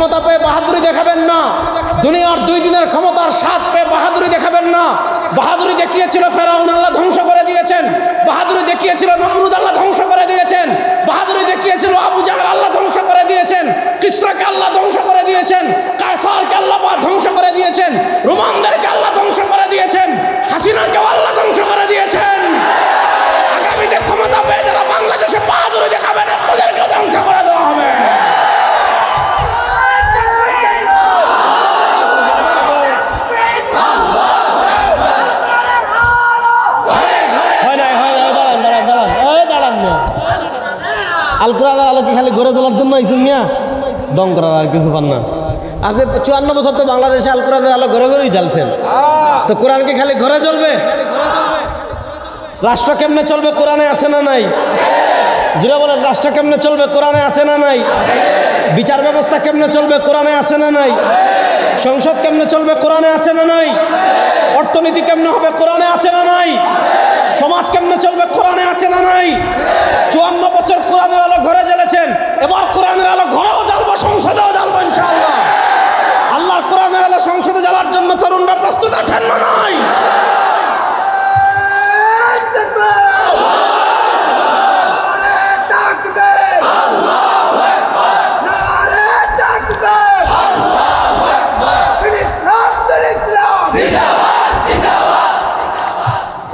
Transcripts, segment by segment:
ক্ষমতা পেয়ে বাহাদুরি দেখাবেন না। দুনিয়ার দুই দিনের ক্ষমতার স্বাদ পেয়ে বাহাদুরি দেখাবেন না। বাহাদুরি দেখিয়েছিল ফেরাউন, আল্লাহ ধ্বংস করে দিয়েছেন। বাহাদুরি দেখিয়েছিল নমরুদ আল্লাহ ধ্বংস করে দিয়েছেন বাহাদুরি দেখিয়েছিল আবু জাহাল আল্লাহ ধ্বংস করে দিয়েছেন কিসরাকে আল্লাহ ধ্বংস করে দিয়েছেন কায়সারকে আল্লাহ বা ধ্বংস করে দিয়েছেন রোমানদেরকে আল্লাহ ধ্বংস করে দিয়েছেন হাসিনাকেও আল্লাহ ধ্বংস করে দিয়েছেন আগামীতে ক্ষমতা পেয়ে যারা বাংলাদেশে বাহাদুরি দেখাবেন ওদেরকে ধ্বংস করে দেওয়া হবে হয় নাই হয় নাই দাঁড়ান দাঁড়ান দাঁড়ান ওই দাঁড়ান না আল কোরআনের আলো কি খালি গড়ে তোলার জন্য আইসুন মিয়া? দম করার আর কিছু পান না। আপনি চুয়ান্ন বছর তো বাংলাদেশে আল কোরআনের আলো ঘরে ঘরেই জ্বালছেন। তো কোরআন কি খালি ঘরে জ্বলবে? রাষ্ট্র কেমনে চলবে কোরআনে আছে না নাই? জুড়ে বলেন রাষ্ট্র কেমনে চলবে কোরআনে আছে না নাই? বিচার ব্যবস্থা কেমনে চলবে কোরআনে আছে না নাই? সংসদ কেমনে চলবে, কোরআনে আছে না নাই? অর্থনীতি কেমনে হবে, কোরআনে আছে না নাই? সমাজ কেমনে চলবে, কোরআনে আছে না নাই? চুয়ান্ন বছর কোরআনের আলো ঘরে জ্বেলেছেন, এবার কোরআনের আলো ঘরেও জ্বালবো, সংসদেও জ্বালবো ইনশাআল্লাহ। আল্লাহ কোরআনের আলো সংসদে জ্বালার জন্য তরুণরা প্রস্তুত আছেন না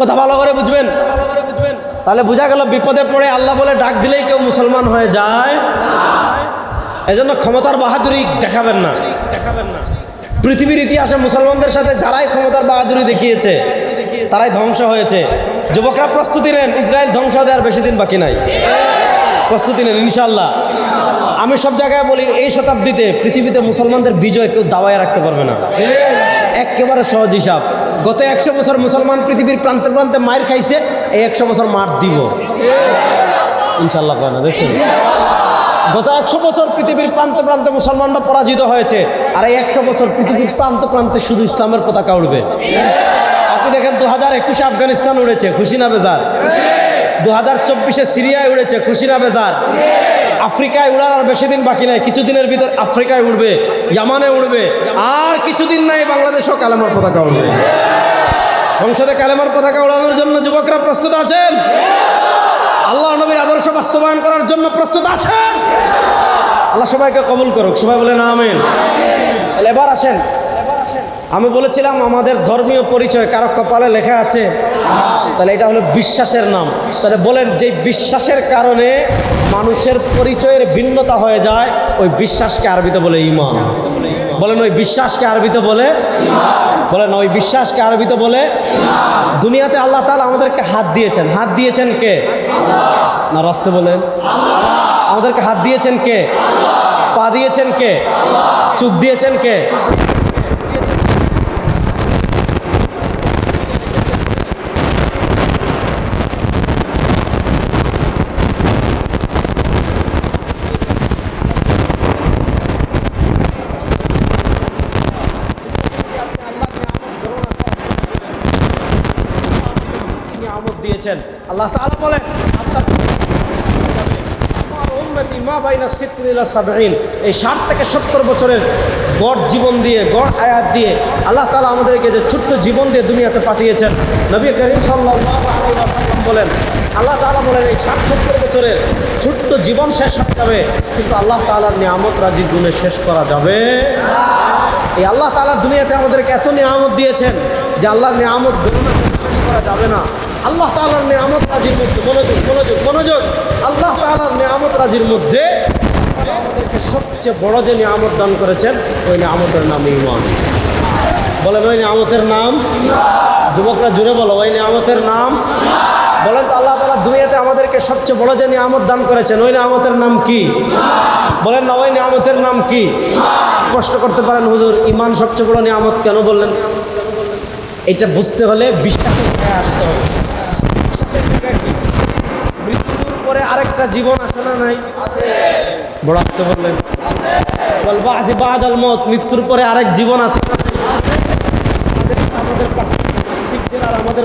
কথা ভালো করে বুঝবেন? তাহলে বোঝা গেল বিপদে পড়ে আল্লাহ বলে ডাক দিলেই কেউ মুসলমান হয়ে যায়। এজন্য ক্ষমতার বাহাদুরি দেখাবেন না। দেখাবেন না পৃথিবীর ইতিহাসে মুসলমানদের সাথে যারাই ক্ষমতার বাহাদুরি দেখিয়েছে, তারাই ধ্বংস হয়েছে। যুবকরা প্রস্তুতি নেন, ইসরায়েল ধ্বংস দেওয়ার বেশি দিন বাকি নাই। প্রস্তুতি নেন ইনশাল্লাহ আমি সব জায়গায় বলি, এই শতাব্দীতে, পৃথিবীতে মুসলমানদের বিজয় কেউ দাবায় রাখতে পারবে না। একেবারে সহজ হিসাব। গত একশো বছর মুসলমান পৃথিবীর প্রান্তে প্রান্তে মায়ের খাইছে, এই একশো বছর মার দিব। ইনশাল্লাহ কয় দেখছেন? গত একশো বছর পৃথিবীর প্রান্ত প্রান্তে মুসলমানরা পরাজিত হয়েছে, আর এই একশো বছর পৃথিবীর প্রান্ত প্রান্তে শুধু ইসলামের পতাকা উঠবে আপনি দেখেন দু হাজার একুশে আফগানিস্তান উড়েছে, খুশি না বেজার? দু হাজার চব্বিশে সিরিয়ায় উড়েছে, খুশি না বেজার? আফ্রিকায় উড়ার আর বেশি দিন বাকি নাই। কিছুদিনের ভিতর আফ্রিকায় উড়বে, ইয়ামানে উড়বে। আর কিছুদিন নাই বাংলাদেশও কালেমার পতাকা উড়বে। সংসদে কালেমার পতাকা উড়ানোর জন্য যুবকরা প্রস্তুত আছেন? আল্লাহ নবীর আদর্শ বাস্তবায়ন করার জন্য প্রস্তুত আছেন? আল্লাহ সবাইকে কবুল করুক। সবাই বলেন, আমেন। তাহলে এবার আসেন। আমি বলেছিলাম আমাদের ধর্মীয় পরিচয় কারও কপালে লেখা আছে। তাহলে এটা হলো বিশ্বাসের নাম। তাহলে বলেন যে বিশ্বাসের কারণে মানুষের পরিচয়ের ভিন্নতা হয়ে যায় ওই বিশ্বাসকে আরবিতে বলে ইমান। বলেন ওই বিশ্বাসকে আরবিতে বলে বলেন ওই বিশ্বাসকে আরবিতে বলে দুনিয়াতে আল্লাহ তালা আমাদেরকে হাত দিয়েছেন। হাত দিয়েছেন কে? না রাস্তে বলেন। আমাদেরকে হাত দিয়েছেন কে? পা দিয়েছেন কে? চুপ দিয়েছেন কে নিয়ামত দিয়েছেন আল্লাহ বলেন, আপনার এই ষাট থেকে সত্তর বছরের গড় জীবন দিয়ে, গড় আয়াত দিয়ে আল্লাহ তাআলা আমাদেরকে যে ছোট্ট জীবন দিয়ে দুনিয়াতে পাঠিয়েছেন, নবী করিম ওয়াসাল্লাম বলেন, আল্লাহ তাআলা বলেন, এই ষাট সত্তর বছরের ছোট্ট জীবন শেষ হয়ে যাবে, কিন্তু আল্লাহ তাআলার নিয়ামত রাজি গুণে শেষ করা যাবে এই আল্লাহ তাআলা দুনিয়াতে আমাদেরকে এত নিয়ামত দিয়েছেন যে আল্লাহর নিয়ামত গণনা শেষ করা যাবে না। আল্লাহ তাআলার নিয়ামত রাজির মধ্যে। মনোযোগ মনোযোগ মনোযোগ। আল্লাহ তাআলার নিয়ামত রাজির মধ্যে। আমাদেরকে সবচেয়ে বড় যে নিয়ামত দান করেছেন, ওই নিয়ামতের নাম ইমান বলেন, ওই নিয়ামতের নাম? যুবকরা জুড়ে বলো, ওই নিয়ামতের নাম? বলেন তো, আল্লাহ তালা দুনিয়াতে আমাদেরকে সবচেয়ে বড় যে নিয়ামত দান করেছেন, ওই নিয়ামতের নাম কি? বলেন না, ওই নিয়ামতের নাম কি? কষ্ট করতে পারেন, হুজুর ইমান সবচেয়ে বড় নিয়ামত কেন বললেন? এটা বুঝতে হলে বিশ্বাসের আসতে হবে বিশ্বাসের জায়গায় কি? মৃত্যুর আরেকটা জীবন আছে না নাই? বড় বললেন মত, মৃত্যুর পরে আরেক জীবন আছে না আমাদের-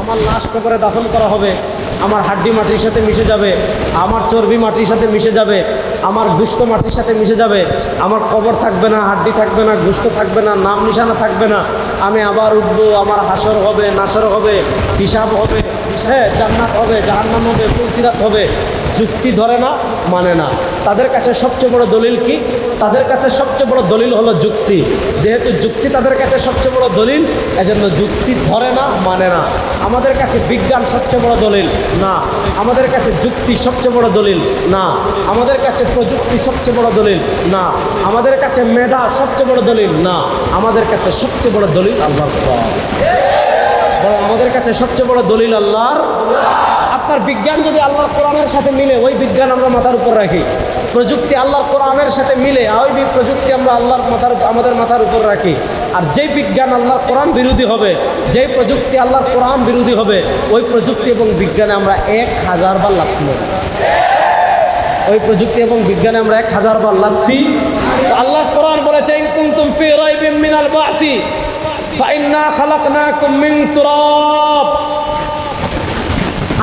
আমার লাশ কবরে দাফন করা হবে, আমার হাড্ডি মাটির সাথে মিশে যাবে, আমার চর্বি মাটির সাথে মিশে যাবে, আমার গুস্ত মাটির সাথে মিশে যাবে, আমার কবর থাকবে না, হাড্ডি থাকবে না, গুস্ত থাকবে না, নাম নিশানা থাকবে না আমি আবার উঠবো, আমার হাসর হবে, নাসর হবে, হিসাব হবে হ্যাঁ জান্নাত হবে, জাহান্নাম হবে তুলসিরাত হবে। যুক্তি ধরে না মানে না। তাদের কাছে সবচেয়ে বড় দলিল কি? তাদের কাছে সবচেয়ে বড় দলিল হলো যুক্তি। যেহেতু যুক্তি তাদের কাছে সবচেয়ে বড় দলিল, এজন্য যুক্তি ধরে না মানে না। আমাদের কাছে বিজ্ঞান সবচেয়ে বড় দলিল, না। আমাদের কাছে যুক্তি সবচেয়ে বড় দলিল, না। আমাদের কাছে প্রযুক্তি সবচেয়ে বড় দলিল, না। আমাদের কাছে মেধা সবচেয়ে বড় দলিল, না। আমাদের কাছে সবচেয়ে বড় দলিল। বরং আমাদের কাছে সবচেয়ে বড় দলিল আল্লাহর আপনার বিজ্ঞান যদি আল্লাহর কোরআনের সাথে মিলে, ওই বিজ্ঞান আমরা মাথার উপর রাখি। প্রযুক্তি আল্লাহর কোরআনের সাথে মিলে ওই প্রযুক্তি আমরা আল্লাহর মাথার, আমাদের মাথার উপর রাখি। আর যেই বিজ্ঞান আল্লাহর কোরআন বিরোধী হবে, যেই প্রযুক্তি আল্লাহর কোরআন বিরোধী হবে, ওই প্রযুক্তি এবং বিজ্ঞানে আমরা এক হাজার বার লাভ নেব ওই প্রযুক্তি এবং বিজ্ঞানে আমরা এক হাজার বার লাভ তো আল্লাহ কোরআন বলেছে, ইন কুনতুম ফি রাইবিন মিনাল বাসি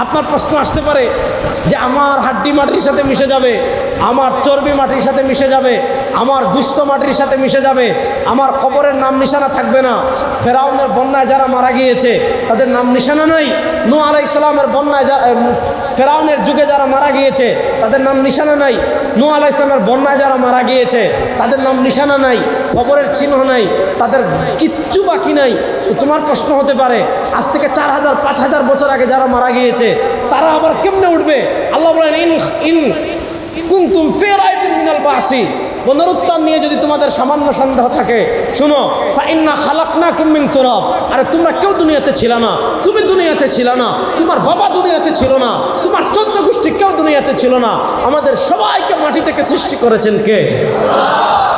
আপনার প্রশ্ন আসতে পারে যে আমার হাড্ডি মাটির সাথে মিশে যাবে, আমার চর্বি মাটির সাথে মিশে যাবে, আমার গুস্ত মাটির সাথে মিশে যাবে, আমার কবরের নাম নিশানা থাকবে না। ফেরাউনের বন্যায় যারা মারা গিয়েছে, তাদের নাম নিশানা নাই। নু আলাই ইসলামের বন্যায় ফেরাউনের যুগে যারা মারা গিয়েছে, তাদের নাম নিশানা নাই। নূ আলাই ইসলামের বন্যায় যারা মারা গিয়েছে, তাদের নাম নিশানা নাই খবরের চিহ্ন নাই, তাদের কিচ্ছু বাকি নাই। তোমার প্রশ্ন হতে পারে, আজ থেকে চার হাজার, পাঁচ হাজার বছর আগে যারা মারা গিয়েছে, তারা আবার কেমনে উঠবে? আল্লাহ বলেন, ইন ইন কুন্তুম ফেরাই বাসি। পুনরুত্থান নিয়ে যদি তোমাদের সামান্য সন্দেহ থাকে, শুনো, ফাইন্না খালাকনাকুম মিন তুরাব। আরে, তোমরা কেউ দুনিয়াতে ছিল না, তুমি দুনিয়াতে ছিল না, তোমার বাবা দুনিয়াতে ছিল না, তোমার চোদ্দ গোষ্ঠী কেউ দুনিয়াতে ছিল না। আমাদের সবাইকে মাটি থেকে সৃষ্টি করেছেন কে?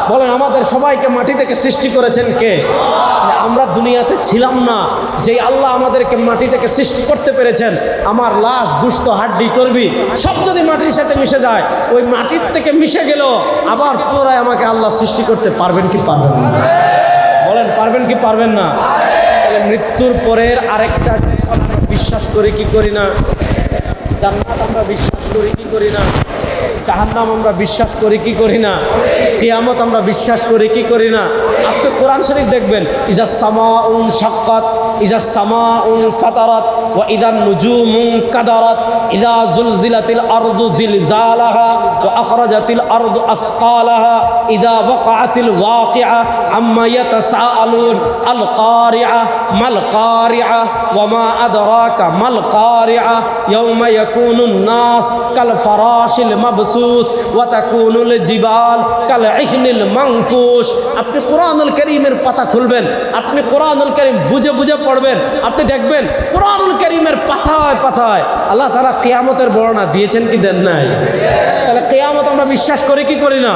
বলেন, আমাদের সবাইকে মাটি থেকে সৃষ্টি করেছেন কে? আমরা দুনিয়াতে ছিলাম না। যে আল্লাহ আমাদেরকে মাটি থেকে সৃষ্টি করতে পেরেছেন, আমার লাশ গুস্ত হাড্ডি করবি সব যদি মাটির সাথে মিশে যায়, ওই মাটির থেকে মিশে গেল, আবার পুনরায় আমাকে আল্লাহ সৃষ্টি করতে পারবেন কি পারবেন না? বলেন, পারবেন কি পারবেন না? তাহলে মৃত্যুর পরের আরেকটা বিশ্বাস করি কি করি না? জান্নাত আমরা বিশ্বাস করি কি করি না? জাহান্নাম আমরা বিশ্বাস করি কি করি না? কেয়ামত আমরা বিশ্বাস করি কি করি না? আপনি কোরআন শরীফ দেখবেন ইজা সামা উন সাক্কাত ইজা সামা উন ফাতারাত ওয়া ইদা নুজুমুন কাদারাত ইদা জুলজিলাতিল আরদু জিলজালাহা ওয়া আখরাজাতিল আরদু আসকালাহা ইদা ওয়াকাআতিল ওয়াকিআ আম্মা ইয়াতাসাআলুন আল কারিআ মাল কারিআ ওয়া মা আদরাকা মাল কারিআ ইয়াউমা ইয়াকুনুন নাস কাল ফারাশিল মাবসুস ওয়া তাকুনুল জিবাল কাল ইহনিল মানফুস আপনি কোরআনুল কারীমের পাতা খুলবেন, আপনি কোরআনুল কারীম বুঝে বুঝে পড়বেন, আপনি দেখবেন কোরআনুল কারীমের পাতায় পাতায় আল্লাহ তারা কেয়ামতের বর্ণনা দিয়েছেন কি দেন নাই? তাহলে কেয়ামত আমরা বিশ্বাস করি কি করি না?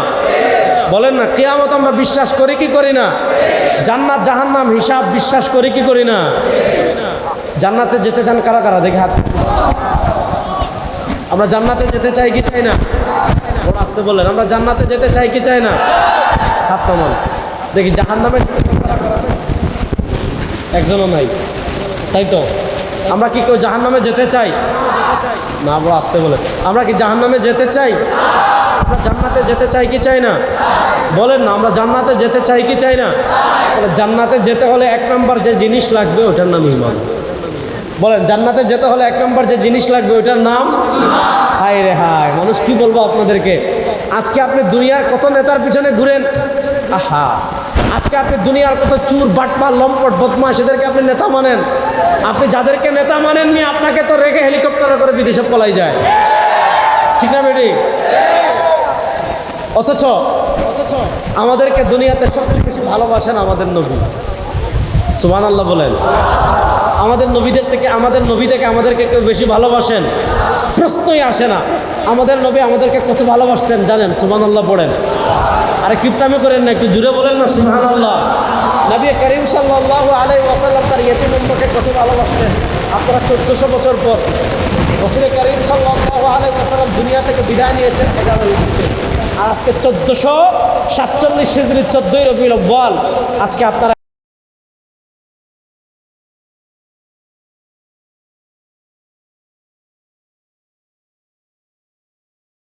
বলেন না, কেয়ামত আমরা বিশ্বাস করি কি করি না? জান্নাত, জাহান্নাম হিসাব বিশ্বাস করি কি করি না? জান্নাতে যেতে চান কারা কারা? দেখে হাত আমরা জান্নাতে যেতে চাই কি চাই না? আসতে বললেন, আমরা জান্নাতে যেতে চাই কি চাই না? হাত নামান। দেখি জাহান জাহান্নামে একজনও নাই। তাই তো? আমরা কি কেউ জাহান্নামে যেতে চাই? না বড় আসতে বলে। আমরা কি জাহান্নামে যেতে চাই? আমরা জান্নাতে যেতে চাই কি চাই না? বলেন না, আমরা জান্নাতে যেতে চাই কি চাই না? জান্নাতে যেতে হলে এক নম্বর যে জিনিস লাগবে ওটার নাম ইমান বলেন, জান্নাতে যেতে হলে এক নম্বর যে জিনিস লাগবে, ওইটার নাম হায় রে হায়, মানুষ কি বলব আপনাদেরকে? আজকে আপনি দুনিয়ার কত নেতার পিছনে ঘুরেন? আহা। আজকে আপনি দুনিয়ার কত চুর বাটপা লম্পট বদমাস এদেরকে আপনি নেতা মানেন? আপনি যাদেরকে নেতা মানেননি, আপনাকে তো রেখে হেলিকপ্টারে করে বিদেশে পলাই যায়। ঠিক না, বেটি? অথচ অথচ আমাদেরকে দুনিয়াতে সবচেয়ে বেশি ভালোবাসেন আমাদের নবী। সুমান আল্লাহ বলেন। আমাদের নবীদের থেকে, আমাদের নবী থেকে আমাদেরকে কেউ বেশি ভালোবাসেন? প্রশ্নই আসে না। আমাদের নবী আমাদেরকে কত ভালোবাসতেন জানেন? সুবান আল্লাহ পড়েন। আরে কিপটামি করেন না, একটু জুড়ে বলেন না সুবান আল্লাহ নবী করিম সাল্লাহ আলাই ওয়াসাল্লাম তার ইয়েতিম উম্মকে কত ভালোবাসতেন? আপনারা চোদ্দশো বছর পর রসুল করিম সাল্লাহ আলাই ওয়াসাল্লাম দুনিয়া থেকে বিদায় নিয়েছেন এগারো আর আজকে চোদ্দোশো সাতচল্লিশ হিজড়ির চোদ্দোই রবিউল বল আজকে আপনারা